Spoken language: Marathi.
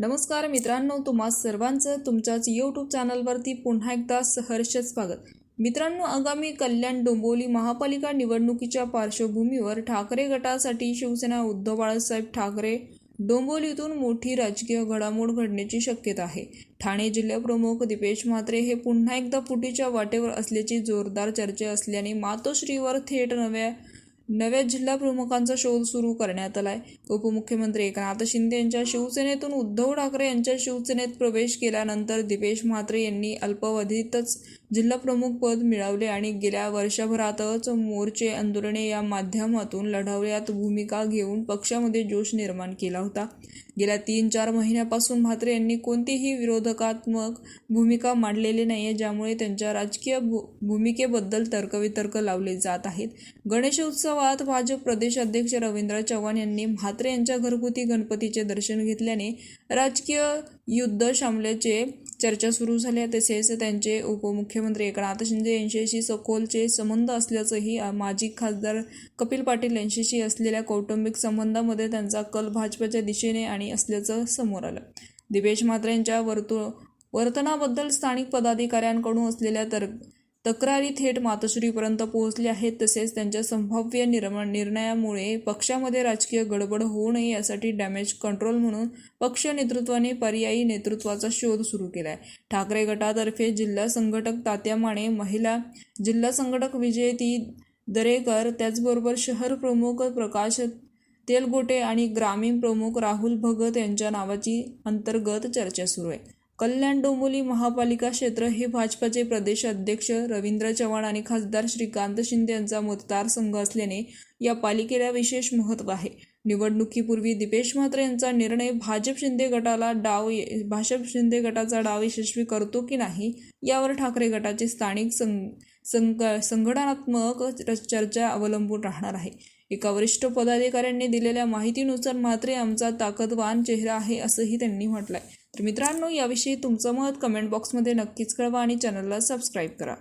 नमस्कार मित्रांनो तुम्हा सर्वांचं तुमच्याच यूट्यूब चॅनलवरती पुन्हा एकदा सहर्ष स्वागत. मित्रांनो आगामी कल्याण डोंबिवली महापालिका निवडणुकीच्या पार्श्वभूमीवर ठाकरे गटासाठी शिवसेना उद्धव बाळासाहेब ठाकरे डोंबिवलीतून मोठी राजकीय घडामोड घडण्याची शक्यता आहे. ठाणे जिल्हाप्रमुख दीपेश म्हात्रे हे पुन्हा एकदा फुटीच्या वाटेवर असल्याची जोरदार चर्चा असल्याने मातोश्रीवर थेट नव्या नव्या जिल्हा प्रमुखांचा शोध सुरू करण्यात आलाय. उपमुख्यमंत्री एकनाथ शिंदे यांच्या शिवसेनेतून उद्धव ठाकरे यांच्या शिवसेनेत प्रवेश केल्यानंतर दिपेश म्हात्रे यांनी अल्पावधीतच जिल्हा प्रमुख पद मिळवले आणि गेल्या वर्षभरातच मोर्चे आंदोलने या माध्यमातून लढवल्यात भूमिका घेऊन पक्षामध्ये जोश निर्माण केला होता. गेल्या तीन चार महिन्यापासून म्हात्रे यांनी कोणतीही विरोधकात्मक भूमिका मांडलेली नाही आहे ज्यामुळे त्यांच्या राजकीय भू भूमिकेबद्दल तर्कवितर्क लावले जात आहेत. गणेश उत्सवात भाजप प्रदेश अध्यक्ष रवींद्र चव्हाण यांनी म्हात्रे यांच्या घरगुती गणपतीचे दर्शन घेतल्याने राजकीय युद्ध शामल्याचे चर्चा सुरू झाल्या तसेच त्यांचे उपमुख्यमंत्री एकनाथ शिंदे यांच्याशी सखोलचे संबंध असल्याचंही माजी खासदार कपिल पाटील यांच्याशी असलेल्या कौटुंबिक संबंधामध्ये त्यांचा कल भाजपच्या दिशेने आणि असल्याचं समोर आलं. दिपेश म्हात्रेंच्या यांच्या वर्तनाबद्दल स्थानिक पदाधिकाऱ्यांकडून असलेल्या तर तक्रारी थेट मातोश्रीपर्यंत पोहोचल्या आहेत. तसेच त्यांच्या संभाव्य निर्माण निर्णयामुळे पक्षामध्ये राजकीय गडबड होऊ नये यासाठी डॅमेज कंट्रोल म्हणून पक्ष नेतृत्वाने पर्यायी नेतृत्वाचा शोध सुरू केलाय. ठाकरे गटातर्फे जिल्हा संघटक तात्या माने महिला जिल्हा संघटक विजयती दरेकर त्याचबरोबर शहर प्रमुख प्रकाश तेलगोटे आणि ग्रामीण प्रमुख राहुल भगत यांच्या नावाची अंतर्गत चर्चा सुरू आहे. कल्याण डोंबिवली महापालिका क्षेत्र हे भाजपाचे प्रदेश अध्यक्ष रवींद्र चव्हाण आणि खासदार श्रीकांत शिंदे यांचा मतदारसंघ असल्याने या पालिकेला विशेष महत्त्व आहे. निवडणुकीपूर्वी दिपेश म्हात्रे यांचा निर्णय भाजप शिंदे गटाला डाव ये- भाजप शिंदे गटाचा डाव यशस्वी करतो की नाही यावर ठाकरे गटाचे स्थानिक संघ संग संघटनात्मक चर्चा अवलंबून राहणार आहे. एका वरिष्ठ पदाधिकाऱ्यांनी दिलेल्या माहितीनुसार म्हात्रे आमचा ताकदवान चेहरा आहे असंही त्यांनी म्हटलंय. तर मित्रांनो याविषयी तुमचं मत कमेंट बॉक्समध्ये नक्कीच कळवा आणि चॅनलला सबस्क्राईब करा.